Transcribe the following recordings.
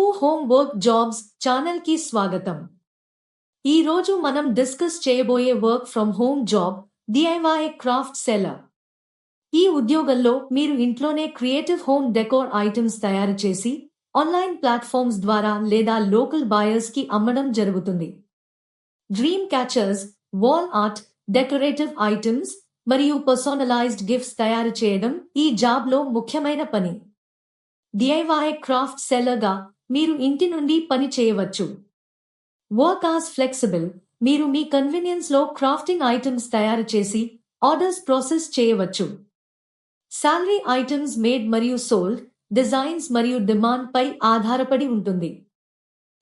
Telugu home work jobs ఛానల్కి స్వాగతం. ఈ రోజు మనం డిస్కస్ చేయబోయే work from home job DIY craft seller ఈ ఉద్యోగంలో మీరు ఇంట్లోనే క్రియేటివ్ హోమ్ డెకోర్ ఐటమ్స్ తయారు చేసి ఆన్లైన్ ప్లాట్ఫామ్స్ ద్వారా లేదా లోకల్ బాయర్స్కి అమ్మడం జరుగుతుంది. Dream catchers wall art decorative items మరియు పర్సోనలైజ్డ్ గిఫ్ట్స్ తయారు చేయడం ఈ జాబ్లో ముఖ్యమైన పని. డిఐవై క్రాఫ్ట్ సెల్లర్గా మీరు ఇంటి నుండి పని చేయవచ్చు. వర్క్ ఆస్ ఫ్లెక్సిబుల్ మీరు మీ కన్వీనియన్స్లో క్రాఫ్టింగ్ ఐటమ్స్ తయారు చేసి ఆర్డర్స్ ప్రాసెస్ చేయవచ్చు. శాలరీ ఐటమ్స్ మేడ్ మరియు సోల్డ్ డిజైన్స్ మరియు డిమాండ్ పై ఆధారపడి ఉంటుంది.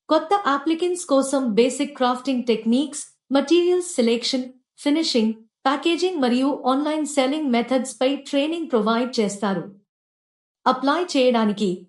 కొత్త అప్లికెంట్స్ కోసం basic crafting techniques materials selection finishing packaging మరియు ఆన్లైన్ సెల్లింగ్ మెథడ్స్ పై ట్రైనింగ్ ప్రొవైడ్ చేస్తారు. అప్లై చేయడానికి